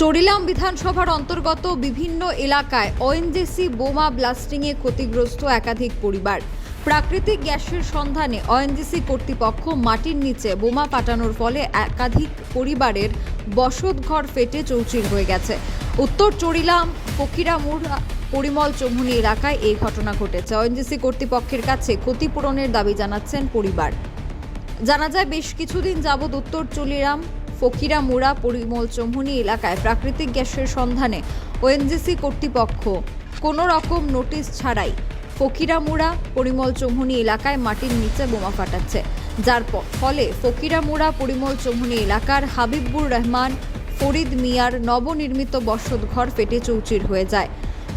চরিলাম বিধানসভার অন্তর্গত বিভিন্ন এলাকায় ওএনজিসি বোমা ব্লাস্টিংয়ে ক্ষতিগ্রস্ত একাধিক পরিবার। প্রাকৃতিক গ্যাসের সন্ধানে ওএনজিসি কর্তৃপক্ষ মাটির নিচে বোমা পাঠানোর ফলে একাধিক পরিবারের বসতঘর ফেটে চৌচির হয়ে গেছে। উত্তর চরিলাম, ফকিরামুড়া, পরিমল চৌমুনি এলাকায় এই ঘটনা ঘটেছে। ওএনজিসি কর্তৃপক্ষের কাছে ক্ষতিপূরণের দাবি জানাচ্ছেন পরিবার। জানা যায়, বেশ কিছুদিন যাবৎ উত্তর চলিরাম ফকিরামুড়া, পরিমল চৌমুনি এলাকায় প্রাকৃতিক গ্যাসের সন্ধানে ওএনজিসি কর্তৃপক্ষ। কোনো রকম নোটিশ ছাড়াই ফকিরামুড়া, পরিমল চৌমুনি এলাকায় মাটির নিচে বোমা ফাটাচ্ছে। যার ফলে ফকিরামুড়া, পরিমল চৌমুনি এলাকার হাবিবুর রহমান, ফরিদ মিয়ার নবনির্মিত বসতঘর ফেটে চৌচির হয়ে যায়।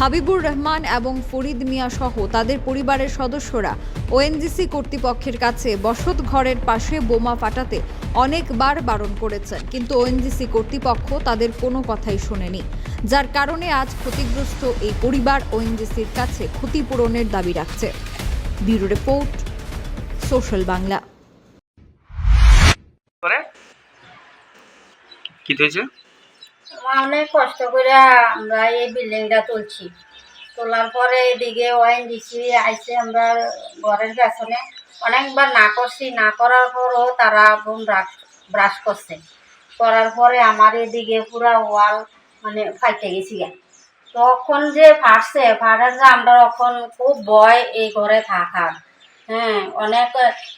হাবিবুর রহমান এবং ফরিদ মিয়া সহ তাদের পরিবারের সদস্যরা ওএনজিসি কর্তৃপক্ষের কাছে বসত ঘরের পাশে বোমা ফাটাতে অনেকবার বারণ করেছেন। কিন্তু ওএনজিসি কর্তৃপক্ষ তাদের কোনো কথাই শোনেনি। যার কারণে আজ ক্ষতিগ্রস্ত এই পরিবার ওএনজিসির কাছে ক্ষতিপূরণের দাবি রাখছে। Bureau report, social Bangla. কি হয়েছে? অনেক কষ্ট করে আমরা এই বিল্ডিংটা তুলছি। তোলার পরে এদিকে ওএনজিসি আইসে আমরা ঘরের পেছনে। অনেকবার না করছি, না করার পরও তারা ব্রাশ ব্রাশ করছে। করার পরে আমার এদিকে পুরা ওয়াল মানে ফাইটে গেছি। তখন যে ফাটছে, ফাটার যে আমরা তখন খুব ভয় এই ঘরে থাকার। হ্যাঁ অনেক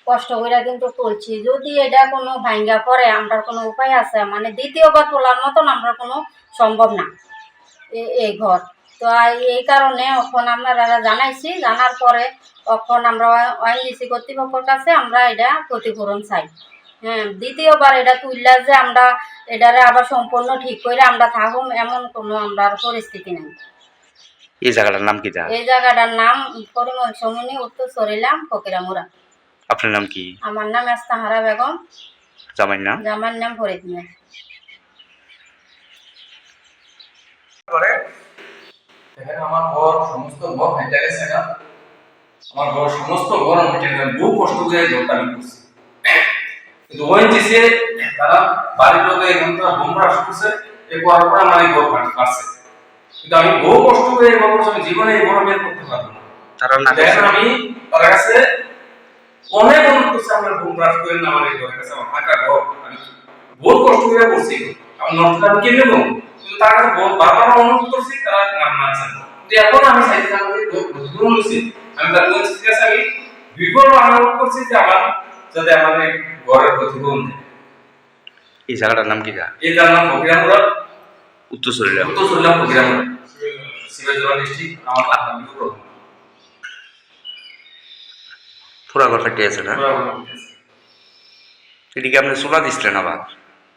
কষ্ট করে কিন্তু তুলছি। যদি এটা কোনো ভাঙ্গা পড়ে আমরা কোনো উপায় আছে? মানে দ্বিতীয়বার তোলার মতন আমরা কোনো সম্ভব না এই ঘর। তো এই কারণে এখন আমরা জানাইছি, জানার পরে তখন আমরা ওএনজিসি কর্তৃপক্ষের কাছে আমরা এটা ক্ষতিপূরণ চাই। হ্যাঁ দ্বিতীয়বার এটা তুললা যে আমরা এটারে আবার সম্পূর্ণ ঠিক করে আমরা থাকুম, এমন কোনো আমরা পরিস্থিতি নেই। এই জায়গাটার নাম কি যা এই জায়গাটার নাম পরিমল সমনি উত্তর সরিলাম ফকিরামুরা আপনার নাম কি? আমার নাম এস্তাহারা বেগম। জামাইর নাম? জামার নাম ফরিদ মিয়া। করে এখানে আমার ঘর সমস্ত ঘর হেঁটে গেছে না? আমার ঘর সমস্ত ঘর গেলাম বহু কষ্ট করে এই ঘরটা আমি করছি। কিন্তু ওএনজিসি তারা বাড়ির লোকে এখান থেকে বোম ব্রাশ করছে এ আমার এই ঘর কিন্তু আমি বহু কষ্ট করে এই আমি জীবনে এই বের করতে পারব না। আমি তার কাছে অনেক অনুরোধ করছি আমার বোম ব্রাশ করে না আমার এই ঘরের কাছে আমার ফাঁকা ঘর। আমি বহু কষ্ট করে করছি আমার নষ্ট আমি করব কিন্তু তার কাছে বারবার অনুরোধ করছি তারা না মানছেন না। কিন্তু এখন আমি চাইছি আমাদের ক্ষতিপূরণ হয়েছে আমি তার কাছে আমি বিপুল অনুরোধ করছি যে আমার যাতে আমাদের ঘরের দেয় এই জায়গাটার নাম কি এই তার নাম ফকিরামুরা উত্তর শরীরে উত্তর পুরা আছে না? এদিকে আপনি সোনা দিছিলেন আবার?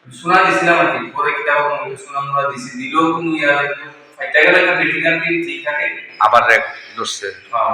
শোনা দিছিলাম আর কি। পরে কি শোনা দিছি। দিলেও কোনো ফাইটা গেলে একটা বিল্ডিং আর কি ঠিক থাকে। আবার রেক হ্যাঁ।